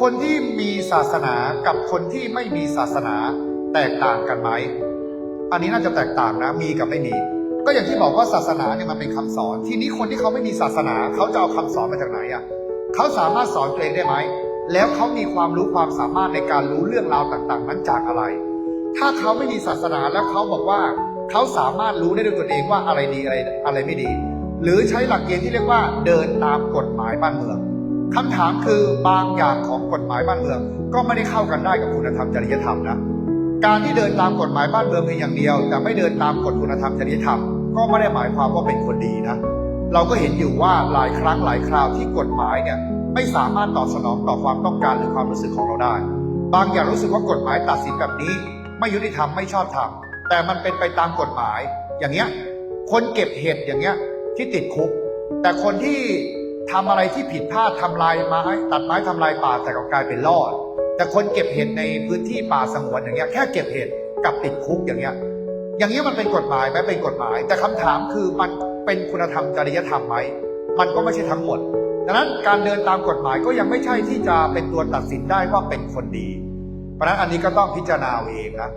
คนที่มีศาสนากับคนที่ไม่มีศาสนาแตกต่างกันไหม อันนี้น่าจะแตกต่างนะ มีกับไม่มี ก็อย่างที่บอกว่าศาสนาเนี่ยมันเป็นคำสอน ทีนี้คนที่เขาไม่มีศาสนา เขาจะเอาคำสอนมาจากไหนอะ เขาสามารถสอนตัวเองได้ไหม แล้วเขามีความรู้ความสามารถในการรู้เรื่องราวต่าง ๆ นั้นจากอะไร ถ้าเขาไม่มีศาสนาแล้วเขาบอกว่าเขาสามารถรู้ได้ด้วยตัวเองว่าอะไรดีอะไรอะไรไม่ดี หรือใช้หลักเกณฑ์ที่เรียกว่าเดินตามกฎหมายบ้านเมือง คำถามคือบางอย่างของกฎหมายบ้านเมือง ก็ไม่ได้เข้ากันได้กับคุณธรรมจริยธรรมนะการที่เดินตามกฎหมายบ้านเมืองเพียงอย่างเดียว แต่ไม่เดินตามกฎคุณธรรมจริยธรรม ก็ไม่ได้หมายความว่าเป็นคนดีนะ เราก็เห็นอยู่ว่าหลายครั้งหลายคราวที่กฎหมายเนี่ยไม่สามารถตอบสนองต่อความต้องการหรือความรู้สึกของเราได้ บางอย่างรู้สึกว่ากฎหมายตัดสินแบบนี้ ไม่ยุติธรรมไม่ชอบธรรมแต่มันเป็นไปตามกฎหมาย อย่างเงี้ยคนเก็บเห็ดอย่างเงี้ยที่ติดคุก แต่คนที่ ทำอะไรที่ผิดพลาดทำลายไม้ตัดไม้ทำลายป่าแต่กลับกลายเป็นรอด แต่คนเก็บเห็ดในพื้นที่ป่าสงวนอย่างเงี้ยแค่เก็บเห็ดกับติดคุกอย่างเงี้ยอย่างนี้ยมันเป็นกฎหมายไหมเป็นกฎหมาย แต่คำถามคือมันเป็นคุณธรรมจริยธรรมไหมมันก็ไม่ใช่ทั้งหมดดังนั้นการเดินตามกฎหมายก็ยังไม่ใช่ที่จะเป็นตัวตัดสินได้ว่าเป็นคนดี เพราะฉะนั้นอันนี้ก็ต้องพิจารณาเองนะ